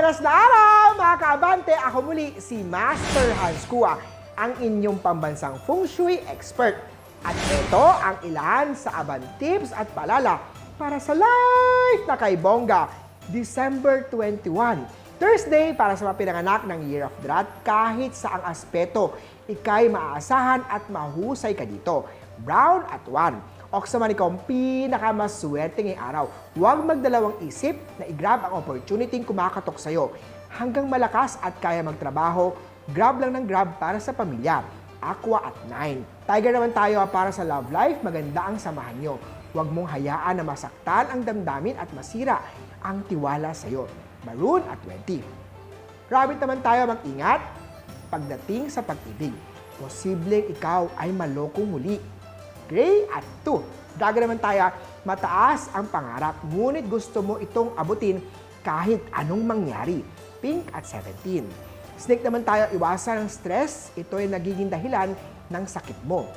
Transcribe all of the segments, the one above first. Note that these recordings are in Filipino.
Madalas na araw, mga kaabante, ako muli si Master Hans Kua, ang inyong pambansang feng shui expert. At ito ang ilan sa Aban tips at palala para sa life na kay Bongga, December 21. Thursday para sa mga pinanganak ng Year of the Rat kahit sa ang aspeto, ikay maaasahan at mahusay ka dito. Brown at 1. Oksa man ikaw ang pinakamaswerte ngayong araw. Huwag magdalawang isip na i-grab ang opportunity kumakatok sa'yo. Hanggang malakas at kaya magtrabaho, grab lang ng grab para sa pamilya. Aqua at 9. Tiger naman tayo ah, para sa love life, maganda ang samahan nyo. Huwag mong hayaan na masaktan ang damdamin at masira ang tiwala sa'yo. Maroon at 20. Rabbit naman tayo mag-ingat pagdating sa pag-ibig. Posibleng ikaw ay maloko muli. Gray at 2. Dragon naman tayo, mataas ang pangarap, ngunit gusto mo itong abutin kahit anong mangyari. Pink at 17. Snake naman tayo, iwasan ang stress, ito ay nagiging dahilan ng sakit mo.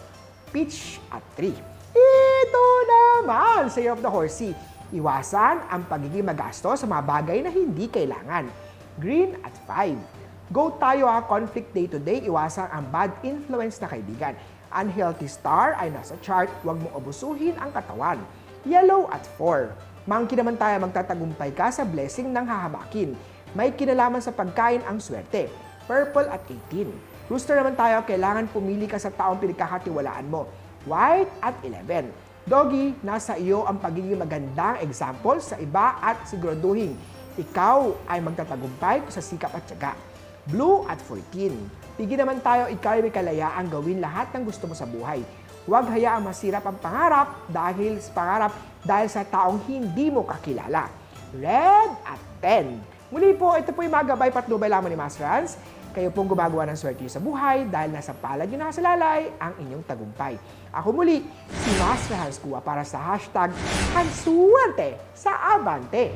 Peach at 3. Ito naman sa Year of the Horsey. Iwasan ang pagiging magasto sa mga bagay na hindi kailangan. Green at 5. Go tayo ha, conflict day to day, iwasan ang bad influence na kaibigan. Unhealthy star ay nasa chart, huwag mong abusuhin ang katawan. Yellow at 4. Monkey naman tayo magtatagumpay ka sa blessing ng hahamakin. May kinalaman sa pagkain ang swerte. Purple at 18. Rooster naman tayo, kailangan pumili ka sa taong pinagkakatiwalaan mo. White at 11. Doggy, nasa iyo ang pagiging magandang example sa iba at siguraduhin. Ikaw ay magtatagumpay sa sikap at tiyaga. Blue at 14. Pigi naman tayo, ikaw ay may kalayaan gawin lahat ng gusto mo sa buhay. Huwag hayaang masirap ang pangarap dahil sa pangarap dahil sa taong hindi mo kakilala. Red at 10. Muli po, ito po yung mga gabay patnubay lamang ni Master Hans. Kayo pong gumagawa ng swerte sa buhay dahil nasa palad nyo nakasalalay ang inyong tagumpay. Ako muli, si Master Hans Kua para sa hashtag Hansuwerte sa Abante.